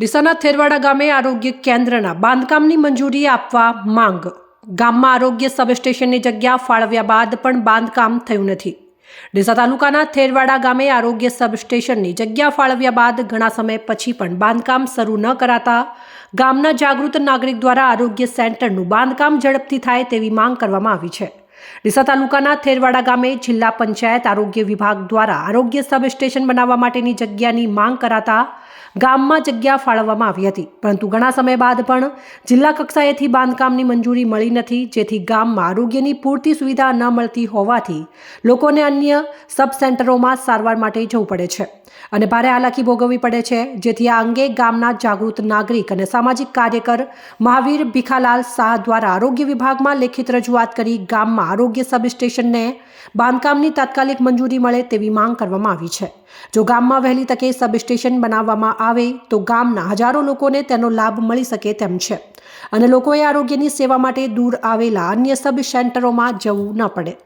ડીસાના થેરવાડા ગામે આરોગ્ય કેન્દ્રના બાંધકામની મંજૂરી આપવા માંગ. ગામમાં આરોગ્ય સબસ્ટેશનની જગ્યા ફાળવ્યા બાદ પણ બાંધકામ થયું નથી. ડીસા તાલુકાના થેરવાડા ગામે આરોગ્ય સબસ્ટેશનની જગ્યા ફાળવ્યા બાદ ઘણા સમય પછી પણ બાંધકામ શરૂ ન કરાતા ગામના જાગૃત નાગરિક દ્વારા આરોગ્ય સેન્ટરનું બાંધકામ ઝડપથી થાય તેવી માંગ કરવામાં આવી છે. ડીસા તાલુકાના થેરવાડા ગામે જિલ્લા પંચાયત આરોગ્ય વિભાગ દ્વારા આરોગ્ય સબસ્ટેશન બનાવવા માટેની જગ્યાની માંગ કરાતા ગામમાં જગ્યા ફાળવવામાં આવી હતી. પરંતુ ઘણા સમય બાદ પણ જિલ્લા કક્ષાએથી બાંધકામની મંજૂરી મળી નથી, જેથી ગામમાં આરોગ્યની પૂરતી સુવિધા ન મળતી હોવાથી લોકોને અન્ય સબ સેન્ટરોમાં સારવાર માટે જવું પડે છે. અને ભારે હાલાકી ભોગવવી પડે છે, જેથી આ અંગે ગામના જાગૃત નાગરિક અને સામાજિક કાર્યકર મહાવીર ભીખાલાલ શાહ દ્વારા આરોગ્ય વિભાગમાં લેખિત રજૂઆત કરી ગામમાં આરોગ્ય સબસ્ટેશનને બાંધકામની તાત્કાલિક મંજૂરી મળે તેવી માંગ કરવામાં આવી છે. જો ગામમાં વહેલી તકે સબસ્ટેશન બનાવવામાં આવે તો ગામના હજારો લોકોને તેનો લાભ મળી શકે તેમ છે. અને લોકોએ આરોગ્યની સેવા માટે દૂર આવેલા અન્ય સબ સેન્ટરોમાં જવું ન પડે.